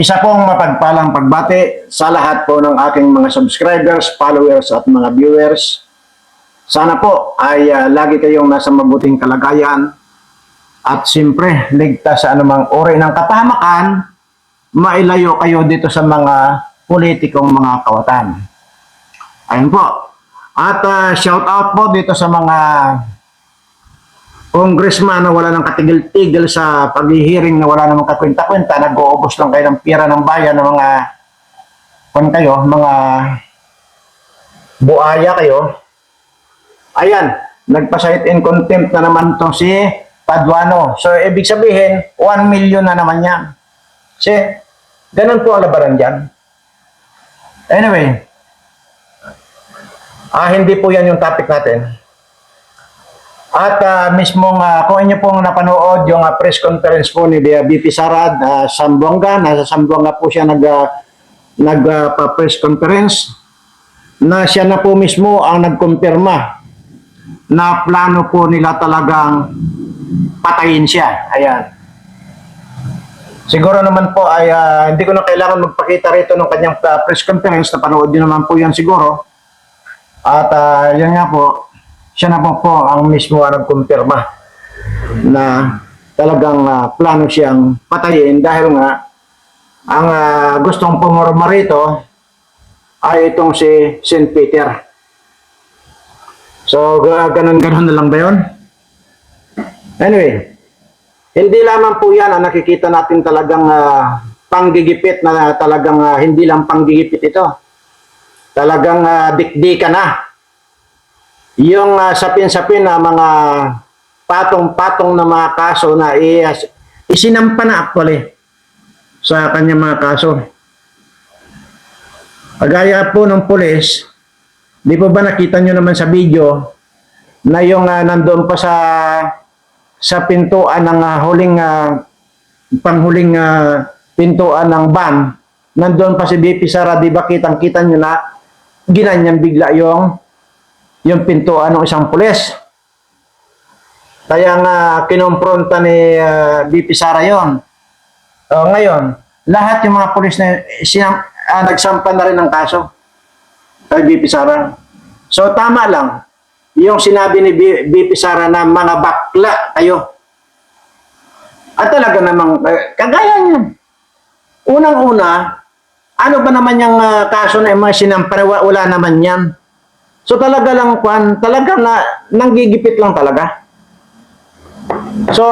Isa pong mapagpalang pagbati sa lahat po ng aking mga subscribers, followers at mga viewers. Sana po ay ah, lagi kayong nasa mabuting kalagayan at siyempre ligtas sa anumang uri ng kapahamakan, mailayo kayo dito sa mga politikong mga kawatan. Ayun po. At ah, shout out po dito sa mga congressman na wala nang katigil-tigil sa paghihiring na wala namang kakwenta-kwenta, nag-uubos lang kayo ng pira ng bayan ng mga kung kayo, mga buaya kayo. Ayan, nagpa-cite in contempt na naman to si Paduano. So, ibig sabihin, 1 million na naman yan. Si, ganun po ang labaran dyan. Anyway, ah, hindi po yan yung topic natin. At ah, mismong ah, kung inyo pong napanood yung ah, press conference po ni uh, BP Sarad uh, Sambuanga, nasa Sambuanga po siya nag ah, nag ah, pa press conference na siya na po mismo ang nagkumpirma na plano po nila talagang patayin siya. Ayan. Siguro naman po ay ah, hindi ko na kailangan magpakita rito ng kanyang ah, press conference na panood naman po yan siguro. At ah, yan nga po, siya na po po ang mismo ang nagkumpirma na talagang ah, plano siyang patayin dahil nga ang ah, gustong pumorma rito ay itong si St. Peter. So, ga- ganun-ganun na lang ba yun? Anyway, hindi lamang po yan ang nakikita natin talagang ah, panggigipit na talagang ah, hindi lang panggigipit ito. Talagang uh, dikdikan na yung ah, sapin-sapin na mga patong-patong na mga kaso na i- isinampa na actually sa kanya mga kaso. Kagaya po ng pulis, di po ba nakita nyo naman sa video na yung ah, nandoon pa sa sa pintuan ng ah, huling ah, panghuling ah, pintuan ng van, nandoon pa si BP Sara, di ba kitang-kita nyo na ginanyan bigla yung yung pintuan ng isang pulis. Kaya nga kinompronta ni uh, BP Sara yon. O ngayon, lahat yung mga pulis na sinam, ah, nagsampa na rin ng kaso kay BP Sara. So tama lang yung sinabi ni BP Sara na mga bakla kayo. At talaga namang eh, kagaya niyan. Unang-una, ano ba naman yung ah, kaso na yung mga sinampara? Wa- Wala naman yan. So talaga lang, Kwan, talaga na, nanggigipit lang talaga. So,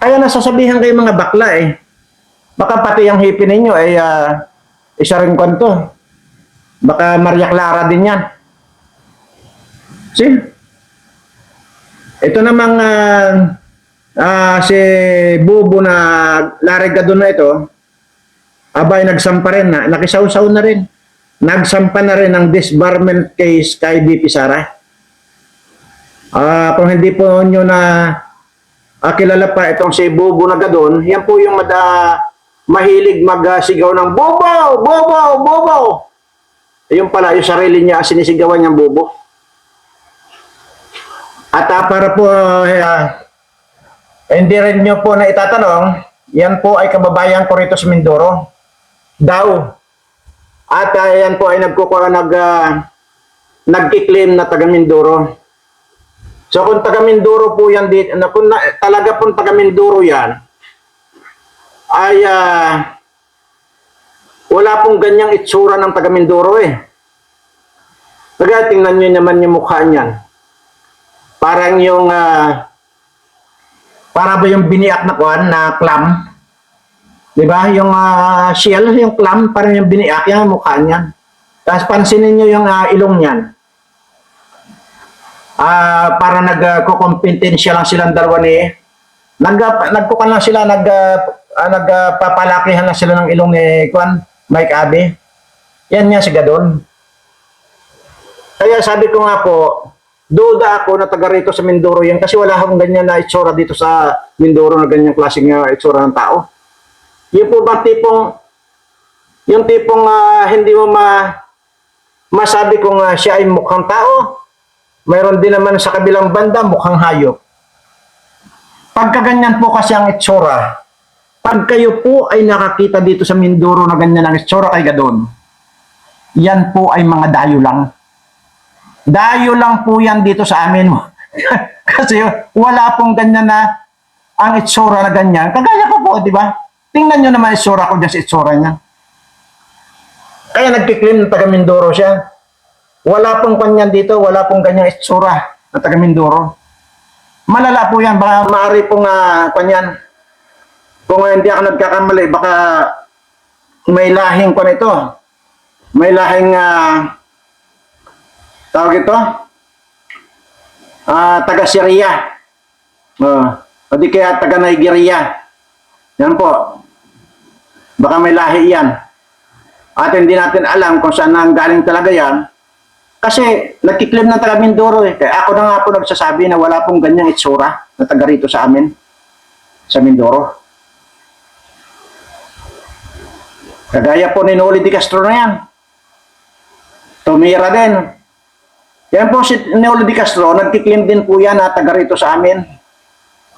kaya nasasabihan kayo mga bakla eh. Baka pati yung hippie ninyo ay ah, isa rin kwan. Baka Maria Clara din yan. See? Ito namang ah, ah, si Bubo na larigado na ito, abay nagsampa rin na, nakisaw-saw na rin. Nagsampa na rin ng disbarment case kay BP Sara. Ah, kung hindi po nyo na ah, kilala pa itong si Bubo na gadon, yan po yung mada, mahilig magsigaw ng Bobo! Bobo! Bobo! Yung pala, yung sarili niya sinisigawan niyang Bobo. At ah, para po ah, hindi rin nyo po na itatanong, yan po ay kababayan ko rito sa Mindoro. Daw. At ah, yan po ay nagkukuha nag uh, nagki-claim na taga Mindoro. So kung taga Mindoro po yan dito, na, kung na, talaga pong taga Mindoro yan, ay ah, wala pong ganyang itsura ng taga Mindoro eh. Kaya tingnan nyo naman yung mukha niyan. Parang yung ah, para ba yung biniak na kuan na clam? 'Di ba? Yung ah, shell, yung clam, parang yung biniak yung mukha niyan. Tapos pansinin niyo yung ah, ilong niyan. Ah, para nagko-competensya lang silang dalawa ni nag nagkukan lang sila nag uh, nagpapalakihan lang sila ng ilong ni kuan Mike Abe. Yan nga si Gadon. Kaya sabi ko nga po, duda ako na taga rito sa Mindoro yan kasi wala akong ganyan na itsura dito sa Mindoro na ganyang klaseng uh, itsura ng tao. Yung po ba tipong, yung tipong ah, hindi mo ma, masabi kung ah, siya ay mukhang tao, mayroon din naman sa kabilang banda mukhang hayop. Pagka ganyan po kasi ang itsura, Pag kayo po ay nakakita dito sa Mindoro na ganyan ang itsura kay Gadon, yan po ay mga dayo lang. Dayo lang po yan dito sa amin. Kasi wala pong ganyan na ang itsura na ganyan. Kagaya ko po, di ba? Tingnan nyo naman itsura ko dyan sa itsura niya. Kaya nagkiklaim na taga Mindoro siya. Wala pong kanyan dito, wala pong ganyang itsura na taga Mindoro. Malala po yan, baka maaari pong uh, kanyan. Kung uh, hindi ako nagkakamali, baka may lahing ko nito. May lahing ah, tawag ito? Ah, taga Syria. Uh, o di kaya taga Nigeria. Yan po. Baka may lahi yan. At hindi natin alam kung saan nang galing talaga yan. Kasi nagkiklaim ng taga Mindoro eh. Kaya ako na nga po nagsasabi na wala pong ganyang itsura na taga rito sa amin. Sa Mindoro. Kagaya po ni Noli Di Castro na yan. Tumira din. Yan po si Noli Di Castro, nagkiklaim din po yan na taga rito sa amin.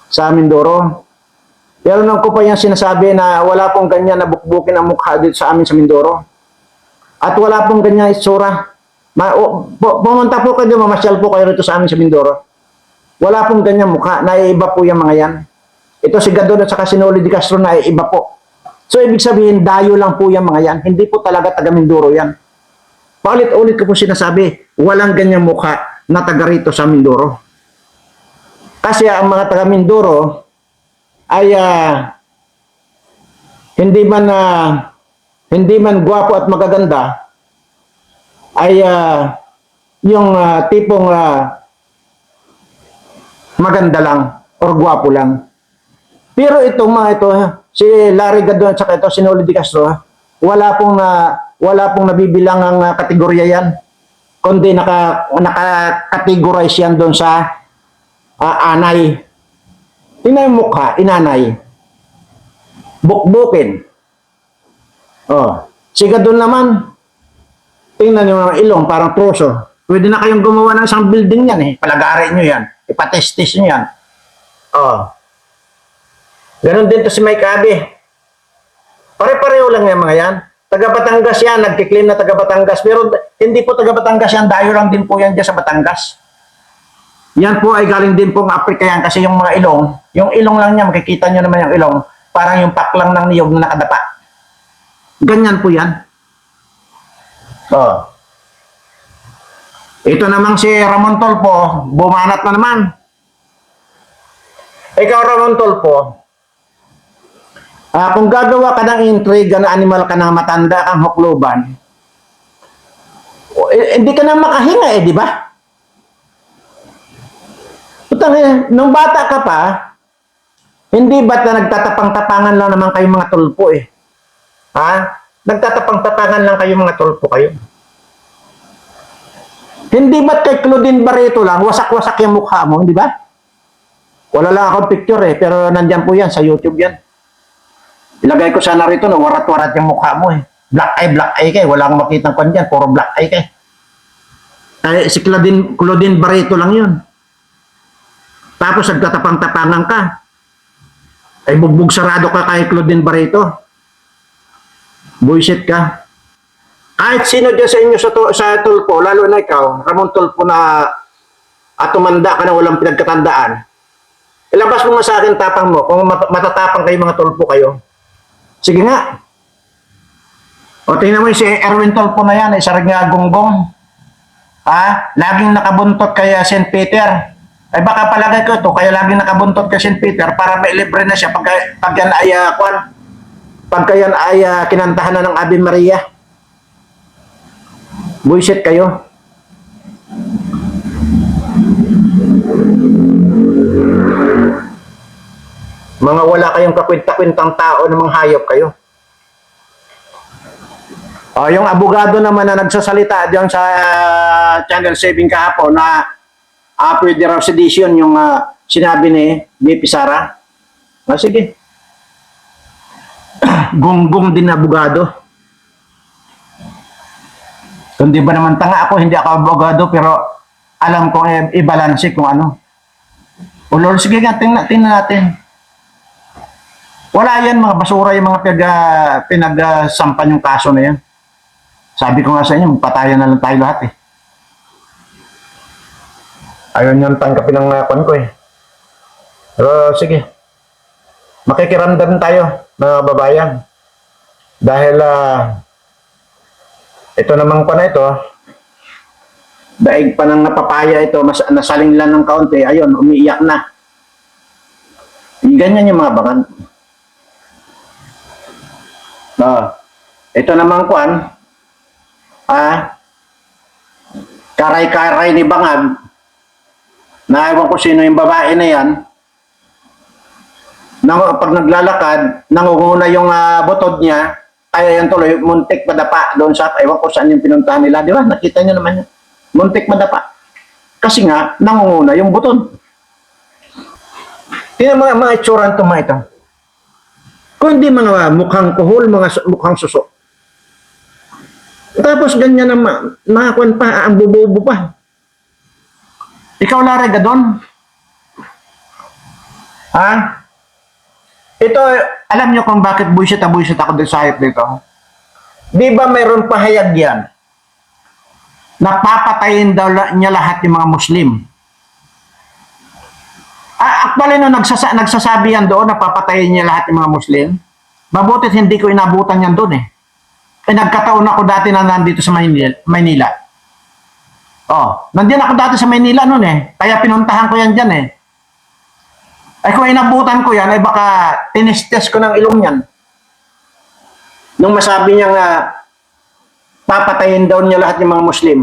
Sa Mindoro. Pero ko pa yan sinasabi na wala pong ganyan na bukbukin ang mukha dito sa amin sa Mindoro. At wala pong ganyan itsura. Ma, o, pu- pumunta po kayo, mamasyal po kayo rito sa amin sa Mindoro. Wala pong ganyan mukha. Naiiba po yung mga yan. Ito si Gadon at saka si Noli Di Castro na iba po. So, ibig sabihin, dayo lang po yung mga yan. Hindi po talaga taga Mindoro yan. Paulit-ulit ko po sinasabi, walang ganyang mukha na taga rito sa Mindoro. Kasi ang mga taga Mindoro ay ah, hindi man ah, hindi man gwapo at magaganda ay ah, yung ah, tipong ah, maganda lang or gwapo lang. Pero itong mga ito, si Larry Gadon at saka ito, si Noli Di Castro, wala pong na wala pong nabibilang ang kategorya yan. Kundi naka naka-categorize yan doon sa ah, anay. Tingnan yung mukha, inanay. Bukbukin. Oh. Si Gadon naman, tingnan nyo mga ilong, parang troso. Pwede na kayong gumawa ng isang building yan eh. Palagarin nyo yan. Ipatestis nyo yan. Oh. Ganon din to si Mike Abe. Pare-pareho lang yan mga yan. Taga Batangas yan, nagkiklaim na taga Batangas. Pero hindi po taga Batangas yan, dayo lang din po yan dyan sa Batangas. Yan po ay galing din pong Africa yan kasi yung mga ilong, yung ilong lang niya, makikita nyo naman yung ilong, parang yung paklang ng niyog na nakadapa. Ganyan po yan. Oh. Ito namang si Ramon Tolpo, bumanat na naman. Ikaw Ramon Tolpo, ah, kung gagawa ka ng intriga na animal ka ng matanda kang hukluban, eh, hindi ka na makahinga eh, di ba? Putang ina, nung bata ka pa, hindi ba't na nagtatapang-tapangan lang naman kayo mga tulpo eh? Ha? Nagtatapang-tapangan lang kayo mga tulpo kayo. Hindi ba't kay Claudine Barreto lang, wasak-wasak yung mukha mo, di ba? Wala lang akong picture eh, pero nandyan po yan, sa YouTube yan. Ilagay ko sana rito na warat-warat yung mukha mo eh. Black eye, black eye kay, wala akong makitang kwan dyan, puro black eye kay. Eh, si Claudine, Claudine Barreto lang yun. Tapos nagtatapang-tapangan ka. Ay bugbog sarado ka kay Claudine Barreto. Buisit ka. Kahit sino dyan sa inyo sa, tu- sa tulpo, lalo na ikaw, Ramon Tulpo na at tumanda ka na walang pinagkatandaan, ilabas mo nga sa akin tapang mo kung mat- matatapang kayo mga tulpo kayo. Sige nga. O tingnan mo yung si Erwin Tulpo na yan, isa rin nga gonggong. Ha? Laging nakabuntot kay St. Peter. Ay baka palagay ko ito, kaya laging nakabuntot kay St. Peter para may libre na siya pag, pag yan ay, uh, kwan, pagka yan ay uh, kinantahan na ng Ave Maria. Buisit kayo. Mga wala kayong kakwinta-kwintang tao ng mga hayop kayo. O, yung abogado naman na nagsasalita diyan sa uh, Channel 7 kahapon na uh, pwede raw sedition yung uh, sinabi ni BP Sara. Ah, sige. Gunggong din na abogado. Kundi ba naman tanga ako, hindi ako abogado, pero alam kong i- i-balance kung ano. O Lord, sige nga, tingnan, tingnan natin. Wala yan, mga basura yung mga pinag, uh, pinagsampan yung kaso na yan. Sabi ko nga sa inyo, magpatayan na lang tayo lahat eh. Ayaw niyan tanggapin ng uh, kwan ko eh. Pero sige, makikiramdam tayo mga babayan. Dahil ah, ito namang pa na ito, daig pa ng napapaya ito, mas, nasaling lang ng kaunti, ayun, umiiyak na. Ganyan yung mga bangan. Ah, ito namang kwan, ah, karay-karay ni bangag, na ewan ko sino yung babae na yan, nang, pag naglalakad, nangunguna yung ah, butod niya, kaya yan tuloy, muntik madapa doon sa, ewan ko saan yung pinuntahan nila, di ba? Nakita niyo naman yun. Muntik madapa. Kasi nga, nangunguna yung butod. Tingnan mga, mga itsura nito mga ito. Kung hindi mga mukhang kuhol, mga mukhang suso. Tapos ganyan na ma- nakakuan pa, ang bububo pa. Ikaw, Larry, gadon? Ha? Ito, alam niyo kung bakit buisit na buisit ako dito sa hayop dito? Di ba mayroon pahayag yan? Napapatayin daw niya lahat ng mga Muslim. Ah, actually, nung nagsasa nagsasabi yan doon, napapatayin niya lahat ng mga Muslim, mabutit hindi ko inabutan yan doon eh. Eh, nagkataon ako dati na nandito sa Maynila. Maynila. Oh, nandiyan ako dati sa Maynila noon eh. Kaya pinuntahan ko yan dyan eh. Ay kung inabutan ko yan, ay baka tinistes ko ng ilong yan. Nung masabi niya nga, papatayin daw niya lahat ng mga Muslim.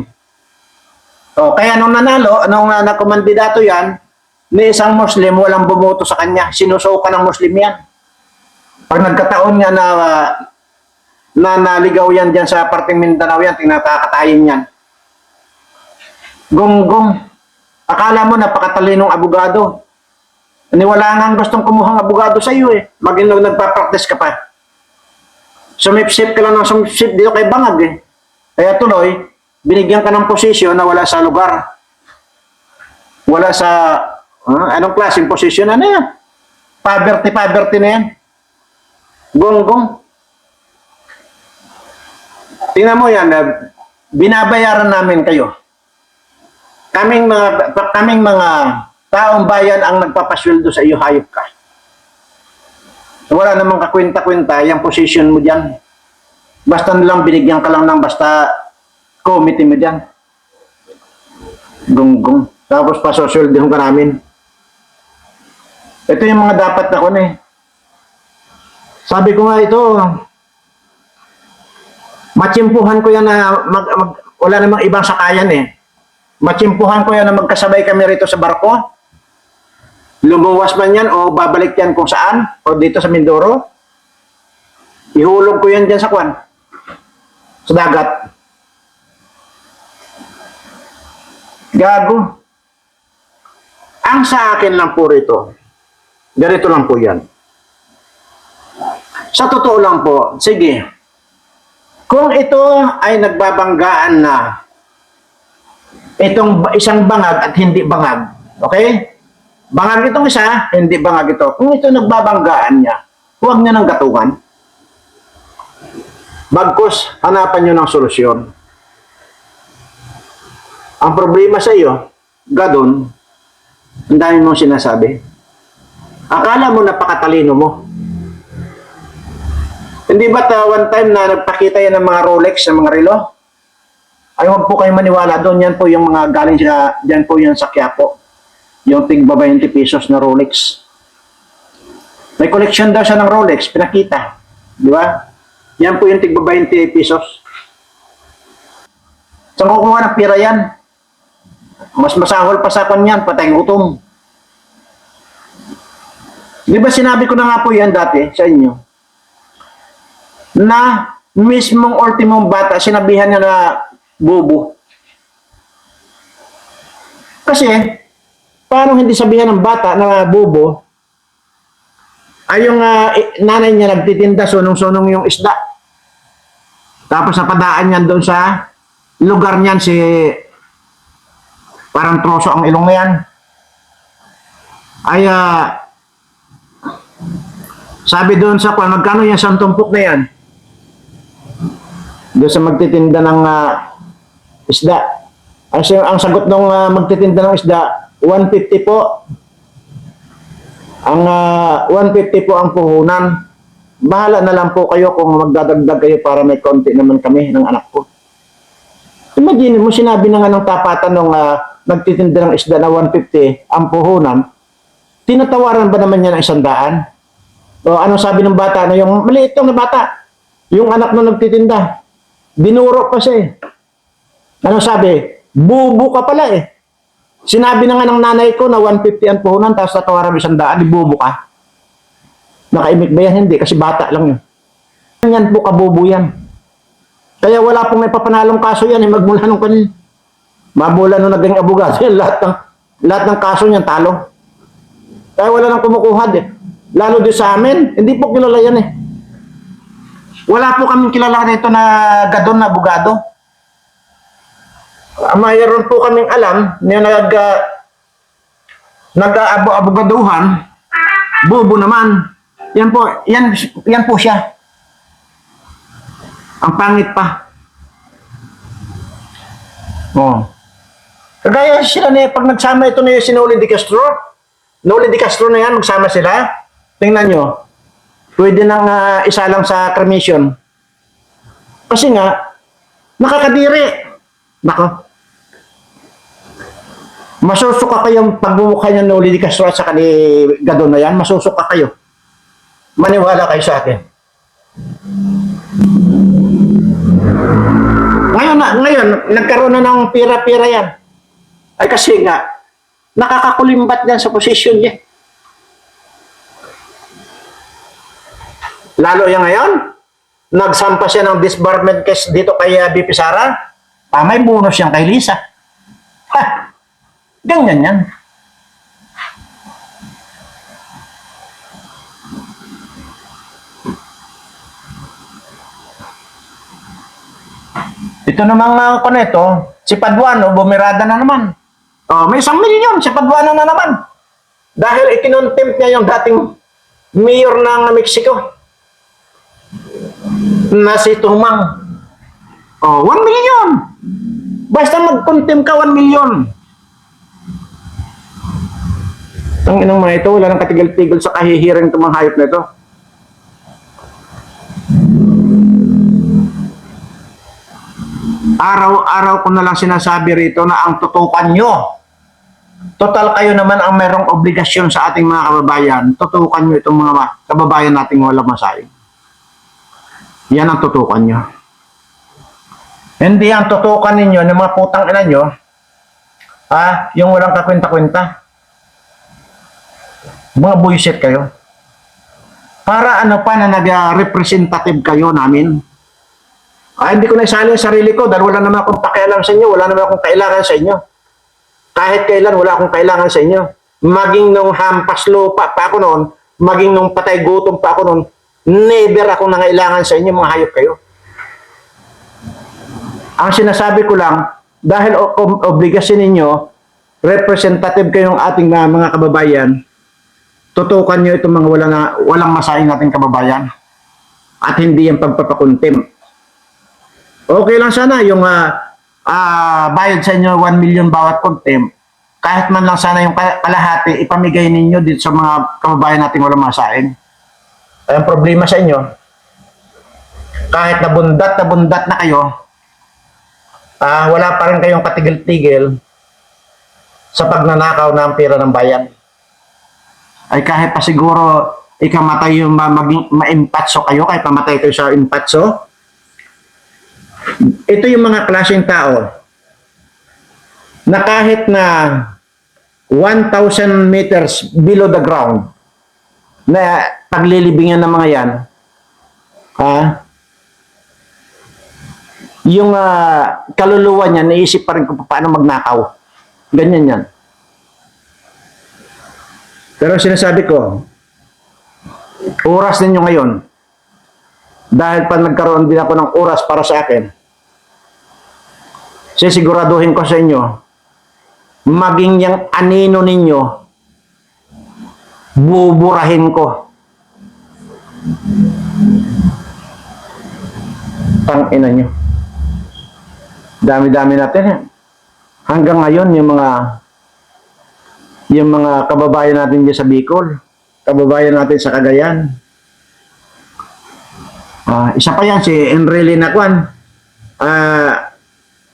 O, kaya nung nanalo, nung uh, nakumandidato yan, ni isang Muslim, walang bumoto sa kanya. Sinusuka ng Muslim yan. Pag nagkataon nga na, ah, na yan dyan sa parting Mindanao yan, tinakakatayin yan. Gonggong. Akala mo napakatalinong abogado. Niwala nga ang gustong kumuhang abogado sa iyo eh. Maging nagpa-practice ka pa. Sumipsip ka lang ng sumipsip dito kay Bangag eh. Kaya tuloy, binigyan ka ng posisyon na wala sa lugar. Wala sa, ah, anong klaseng posisyon? Ano yan? Poverty, poverty na yan. Gonggong. Tingnan mo yan, ah, binabayaran namin kayo. Kaming mga, kaming mga taong bayan ang nagpapasweldo sa iyo, hayop ka. Wala namang kakwenta-kwenta yung position mo dyan. Basta lang binigyan ka lang ng basta committee mo dyan. Gunggong. Tapos pasosweldohan ka namin. Ito yung mga dapat na kun eh. Sabi ko nga ito, matsimpuhan ko yan na mag, mag, wala namang ibang sakayan eh. Matsimpuhan ko yan na magkasabay kami rito sa barko. Lumuwas man yan o babalik yan kung saan o dito sa Mindoro. Ihulog ko yan dyan sa kwan. Sa dagat. Gago. Ang sa akin lang po rito, ganito lang po yan. Sa totoo lang po, sige, kung ito ay nagbabanggaan na itong isang bangag at hindi bangag, okay? Bangag itong isa, hindi bangag ito. Kung ito nagbabanggaan niya, huwag niya ng gatungan. Bagkus, hanapan niyo ng solusyon. Ang problema sa iyo, gadon, ang dami mong sinasabi. Akala mo napakatalino mo. Hindi ba ta one time na nagpakita yan ng mga Rolex, ng mga relo? Ay, huwag po kayo maniwala doon. Yan po yung mga galing sa, yan po yung sa Quiapo. Yung tigba 20 pesos na Rolex. May collection daw siya ng Rolex, pinakita. Di ba? Yan po yung tigba 20 pesos. Saan kukuha ng pira yan? Mas masahol pa sa kanyan, patay gutom. Di ba sinabi ko na nga po yan dati sa inyo? Na mismong ultimong bata, sinabihan niya na bobo. Kasi, paano hindi sabihan ng bata na bobo, ay yung ah, i- nanay niya nagtitinda sunong-sunong yung isda. Tapos napadaan niyan doon sa lugar niyan si parang troso ang ilong na yan. Ay, ah, Sabi doon sa kwan, magkano yung isang tumpok na yan? Doon sa magtitinda ng ah, isda. Ang, ang sagot ng magtitinda ng isda, 150 po. Ang ah, 150 po ang puhunan. Bahala na lang po kayo kung magdadagdag kayo para may konti naman kami ng anak ko. Imagine mo, sinabi na nga ng tapatan nung ah, nagtitinda ng isda na 150 ang puhunan, tinatawaran ba naman niya ng isang daan? O anong sabi ng bata na yung maliit lang na bata, yung anak nung nagtitinda, binuro pa siya eh. Anong sabi? Bubo ka pala eh. Sinabi na nga ng nanay ko na 150 ang puhunan tapos tatawaran mo isang daan, di bubo ka. Nakaimik ba yan? Hindi, kasi bata lang yun. Yan po kabubo yan. Kaya wala pong may papanalong kaso yan, eh, magmula nung kanil. Mabula nung naging abogado yan, lahat ng, lahat ng kaso niyan talo. Kaya wala nang kumukuha eh. Lalo din sa amin, hindi po kilala yan eh. Wala po kaming kilala nito na gadon na abogado. Uh, mayroon po kaming alam na nag uh, nag-abogaduhan, bubo naman. Yan po, yan, yan po siya. Ang pangit pa. Oh. Kagaya sila na pag nagsama ito na yung si Noli Di Castro, Noli Di Castro na yan, magsama sila. Tingnan nyo, pwede nang ah, isa lang sa cremation. Kasi nga, nakakadiri. Nako. Masusuka kayong pagmumukha niya Noli Di Castro at saka ni Gadon na yan, masusuka kayo. Maniwala kayo sa akin. Ngayon, na, ngayon, nagkaroon na ng pira-pira yan. Ay kasi nga, nakakakulimbat yan sa posisyon niya. Lalo yan ngayon, nagsampa siya ng disbarment case dito kay uh, BP Sara, ah, may bonus yan kay Lisa. Ha! Ganyan yan. Ito namang uh, koneto, si Paduano, bumirada na naman. Oh, may isang milyon, si Paduano na naman. Dahil ikinontempt niya yung dating mayor ng Mexico na si Tumang. Oh, 1 milyon. Basta mag-contempt ka, 1 milyon. Ang inang mga ito, wala nang katigil-tigil sa kahihiring itong mga hayop na ito. Araw-araw ko na lang sinasabi rito na ang tutukan nyo. Total kayo naman ang merong obligasyon sa ating mga kababayan. Tutukan nyo itong mga kababayan nating walang masayang. Yan ang tutukan nyo. Hindi ang tutukan ninyo ng mga putang ina nyo, ah, yung walang kakwenta-kwenta. Mga buisit kayo. Para ano pa na nag-representative kayo namin. Ah, hindi ko na isali ang sarili ko dahil wala naman akong pakialam sa inyo, wala naman akong kailangan sa inyo. Kahit kailan, wala akong kailangan sa inyo. Maging nung hampas lupa pa ako noon, maging nung patay gutom pa ako noon, never akong nangailangan sa inyo, mga hayop kayo. Ang sinasabi ko lang, dahil obligasyon ninyo, representative kayong ating mga, mga kababayan, tutukan nyo itong mga wala na, walang masayang nating kababayan. At hindi yung pagpapakuntim. Okay lang sana yung ah, ah, bayad sa inyo 1 million bawat contempt. Kahit man lang sana yung ka- kalahati, ipamigay ninyo dito sa mga kababayan nating walang masain. Ay, ang problema sa inyo, kahit nabundat na bundat na kayo, ah, wala pa rin kayong katigil-tigil sa pagnanakaw ng pera ng bayan. Ay kahit pa siguro ikamatay yung ma- maging maimpatso kayo, kahit pamatay kayo sa impatso, ito yung mga klaseng tao na kahit na 1,000 meters below the ground na paglilibingan ng mga yan, ha, yung ah, kaluluwa niya, naisip pa rin kung paano magnakaw. Ganyan yan. Pero sinasabi ko, oras ninyo ngayon, dahil pa nagkaroon din ako ng oras para sa akin, sisiguraduhin ko sa inyo, maging yung anino ninyo, buburahin ko. Tang ina nyo. Dami-dami natin eh. Hanggang ngayon, yung mga yung mga kababayan natin dyan sa Bicol, kababayan natin sa Cagayan. Ah, isa pa yan, si Enrile Nakwan. Ah,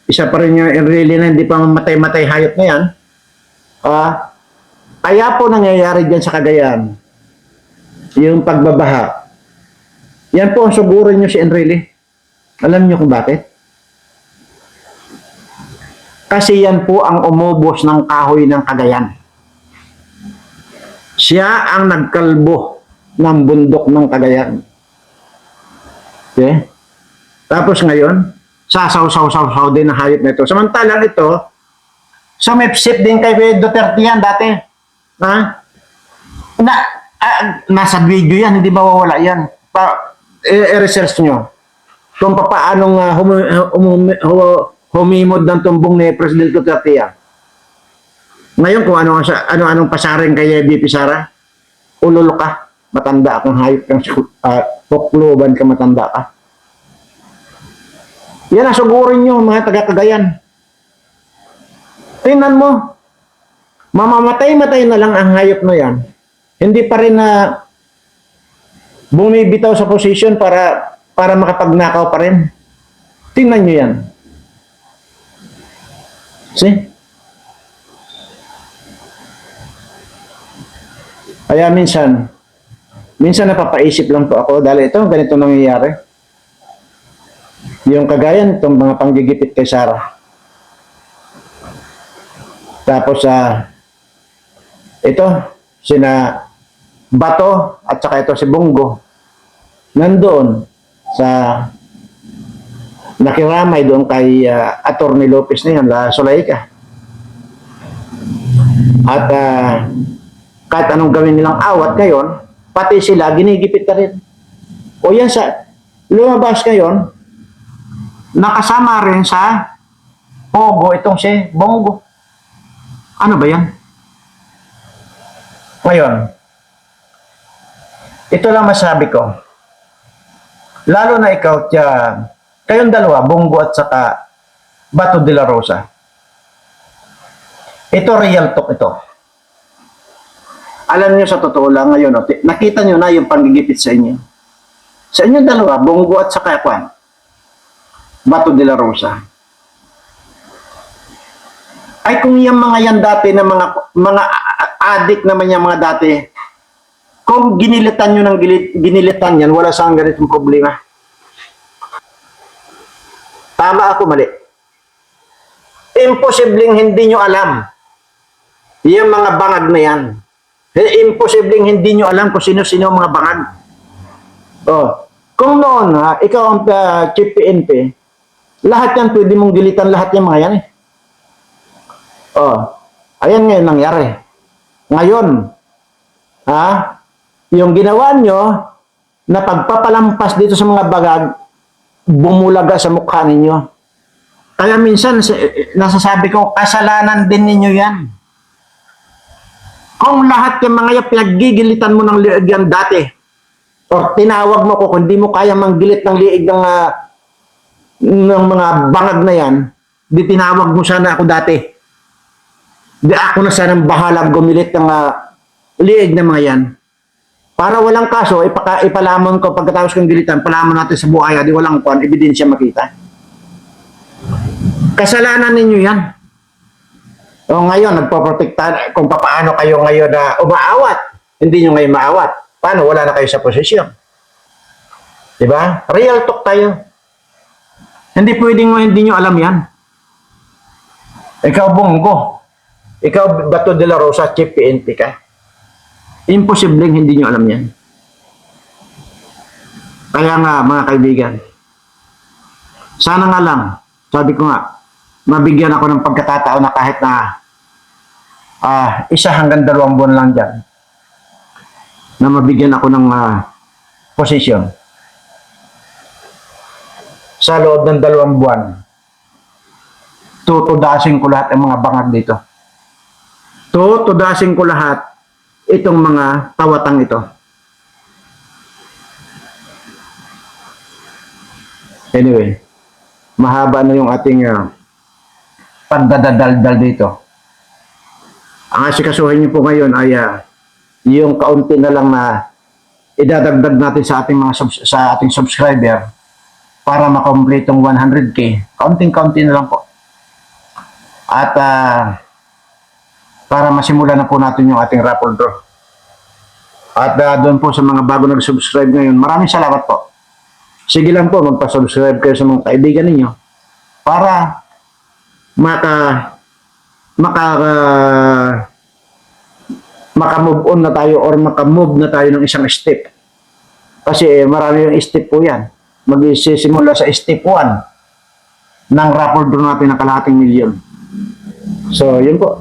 isa pa rin yung Enrile na hindi pa mamatay-matay hayop na yan. Ah, kaya po nangyayari dyan sa Cagayan, yung pagbabaha. Yan po ang sugurin nyo si Enrile. Alam nyo kung bakit? Kasi yan po ang umubos ng kahoy ng Cagayan. Siya ang nagkalbo ng bundok ng Cagayan. Okay? Tapos ngayon, sasaw-saw-saw din ang hayop nito. Samantalang ito, sumipsip din kay Duterte yan dati. Ha? Na, ah, nasa video yan, hindi mawawala yan. Pa, i- i-research nyo kung paanong uh, humi, humi, hu- humimod ng tumbong ni President Duterte yan. Ngayon kung ano ano anong pasaring kay BP Sara, ulolo ka, matanda kang hayop kang uh, pokloban ka matanda ka. Yan ang sugurin nyo mga taga-Cagayan. Tingnan mo, mamamatay-matay na lang ang hayop na yan. Hindi pa rin na bumibitaw sa posisyon para para makapagnakaw pa rin. Tingnan nyo yan. See? Kaya minsan, minsan napapaisip lang po ako dahil ito, ganito nangyayari. Yung kagayan, itong mga panggigipit kay Sarah. Tapos, ah, ito, sina Bato at saka ito si Bongo. Nandoon sa nakiramay doon kay uh, Attorney Lopez na yan, La Solaika. At ah, kahit anong gawin nilang awat ngayon, pati sila ginigipit ka rin. O yan sa, lumabas ngayon, nakasama rin sa Pogo itong si Bongo. Ano ba yan? Ngayon, ito lang masabi ko. Lalo na ikaw, tiya, kayong dalawa, Bongo at saka Bato de la Rosa. Ito real talk ito. Alam niyo sa totoo lang ngayon, nakita niyo na yung panggigipit sa inyo. Sa inyo dalawa, Bongo at saka Kwan, Bato de la Rosa. Ay kung yung mga yan dati na mga mga adik naman yung mga dati, kung ginilitan nyo ng gilit, ginilitan yan, wala sa ganitong problema. Tama ako, mali. Imposibleng hindi nyo alam yung mga bangag na yan. Eh, Imposibleng hindi nyo alam kung sino-sino mga bangag. Oh. Kung noon, ha, ikaw ang uh, chief PNP, lahat yan pwede mong gilitan lahat yung mga yan eh. Oh. Ayan ngayon nangyari. Ngayon, ha, yung ginawa nyo na pagpapalampas dito sa mga bagag, bumulaga sa mukha ninyo. Kaya minsan, sa- eh, nasasabi ko, kasalanan din ninyo yan. Kung lahat yung mga yan, pinaggigilitan mo ng liig yan dati, o tinawag mo ko, kung di mo kaya manggilit ng liig ng, ah, ng mga bangag na yan, di tinawag mo sana ako dati. Di ako na sanang bahalang gumilit ng ah, liig ng mga yan. Para walang kaso, ipaka, ipalamon ko pagkatapos kong gilitan, palamon natin sa buhaya, di walang kwan, ebidensya makita. Kasalanan ninyo yan. O ngayon, nagpoprotekta kung paano kayo ngayon na umaawat. Hindi nyo ngayon maawat. Paano? Wala na kayo sa posisyon. Di ba? Real talk tayo. Hindi pwedeng hindi nyo alam yan. Ikaw, Bongo. Ikaw, Bato de la Rosa, Chief PNP ka. Imposibleng hindi nyo alam yan. Kaya nga, mga kaibigan, sana nga lang, sabi ko nga, mabigyan ako ng pagkatao na kahit na ah, isa hanggang dalawang buwan lang dyan, na mabigyan ako ng ah, posisyon. Sa loob ng dalawang buwan, tutudasin ko lahat ng mga bangag dito. Tutudasin ko lahat itong mga tawatang ito. Anyway, mahaba na yung ating uh, pagdadadaldal dito. Ang asikasuhin niyo po ngayon ay ah, yung kaunti na lang na idadagdag natin sa ating mga subs- sa ating subscriber para makomplete ang 100k. Kaunting-kaunti na lang po. At ah, para masimulan na po natin yung ating raffle draw. At ah, doon po sa mga bago nag-subscribe ngayon, maraming salamat po. Sige lang po, magpa-subscribe kayo sa mga kaibigan ninyo para maka maka uh, maka-move on na tayo or maka-move na tayo ng isang step. Kasi marami yung step po yan. Magsisimula sa step 1 ng rapport doon natin ng kalahating milyon. So, yun po.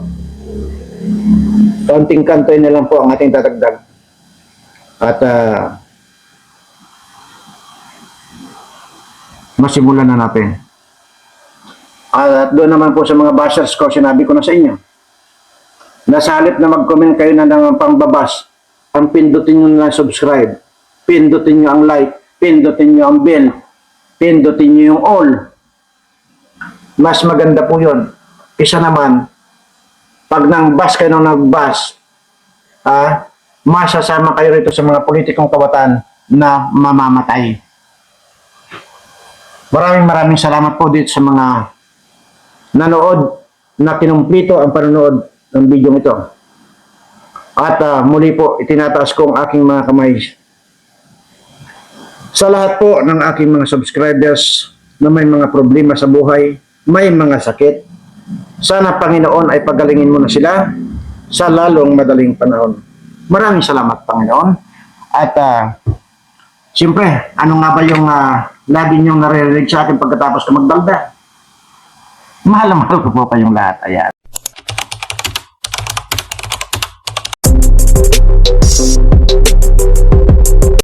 Kaunting kantoy na lang po ang ating tatagdag. At ah, masimulan na natin. At doon naman po sa mga bashers ko, sinabi ko na sa inyo. Nasa na mag-comment kayo na ng pangbabas, ang pindutin nyo na subscribe, pindutin nyo ang like, pindutin nyo ang bell, pindutin nyo yung all. Mas maganda po yun. Isa naman, pag nang bas kayo nang nagbas, ah, masasama kayo rito sa mga politikong kawatan na mamamatay. Maraming maraming salamat po dito sa mga nanood na kinumplito ang panonood ng video ito. At ah, muli po, itinataas ko ang aking mga kamay sa lahat po ng aking mga subscribers na may mga problema sa buhay, may mga sakit. Sana Panginoon ay pagalingin mo na sila sa lalong madaling panahon. Maraming salamat Panginoon. At ah, siyempre, ano nga ba yung uh, lagi niyong naririnig sa akin pagkatapos ko magdalda? Mahal na mahal ko po kayong lahat. Ayan.